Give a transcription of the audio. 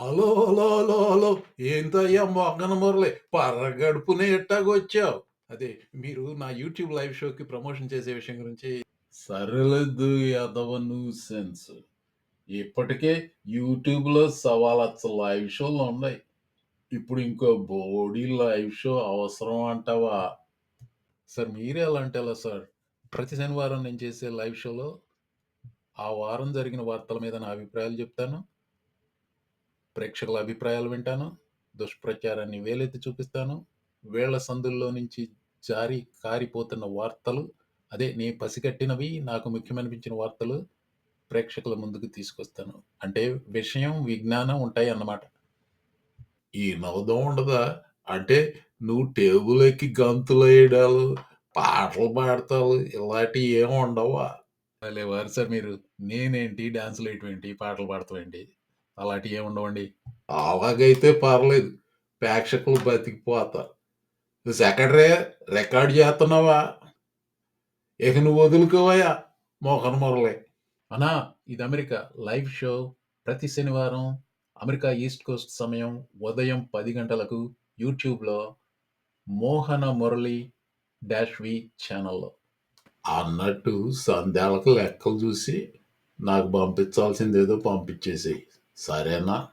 Hello hello hello hello. ఏంటయ్యా మొగ్గన మురళి? పరగడుపునే ఎట్టాగొచ్చావు? అదే మీరు నా యూట్యూబ్ లైవ్ షోకి ప్రమోషన్ చేసే విషయం గురించి సరళదు యాదవ సెన్స్ ఇప్పటికే యూట్యూబ్లో సవాలచ్చ లైవ్ షోలు ఉన్నాయి. ఇప్పుడు ఇంకో బోడీ లైవ్ షో అవసరం అంటావా? సార్ మీరే అలా అంటే ఎలా సార్? ప్రతి శనివారం నేను చేసే లైవ్ షోలో ఆ వారం జరిగిన వార్తల మీద నా అభిప్రాయాలు చెప్తాను. ప్రేక్షకుల అభిప్రాయాలు వింటాను దుష్ప్రచారాన్ని వేలెత్తి చూపిస్తాను వేళ్ళ సందుల్లో నుంచి జారి కారిపోతున్న వార్తలు అదే నీ పసిగట్టినవి నాకు ముఖ్యమనిపించిన వార్తలు ప్రేక్షకుల ముందుకు తీసుకొస్తాను. అంటే విషయం విజ్ఞానం ఉంటాయి అన్నమాట ఈ నవదం ఉండదా? అంటే నువ్వు టేబుల్ ఎక్కి గంతులు వేయడాలు పాటలు పాడతావు ఇలాంటివి ఏమి ఉండవా? అలే వారు సార్ మీరు. నేనేంటి? డాన్సులు ఏంటి? పాటలు పాడతావేంటి అలాంటివి ఏమి ఉండవండి. అలాగైతే పర్లేదు. ప్రేక్షకులు బతికిపోతారు. సెకండరీ రికార్డ్ చేస్తున్నావా? ఇక నువ్వు వదులుకోవయ్యా. మోహన్ మురళి. అనా ఇది అమెరికా లైవ్ షో. ప్రతి శనివారం అమెరికా ఈస్ట్ కోస్ట్ సమయం ఉదయం పది గంటలకు యూట్యూబ్లో మోహన మురళి డాష్ వి ఛానల్లో. అన్నట్టు సంధ్యాలకు లెక్కలు చూసి నాకు పంపించాల్సిందేదో పంపించేసేయి. సరేనా?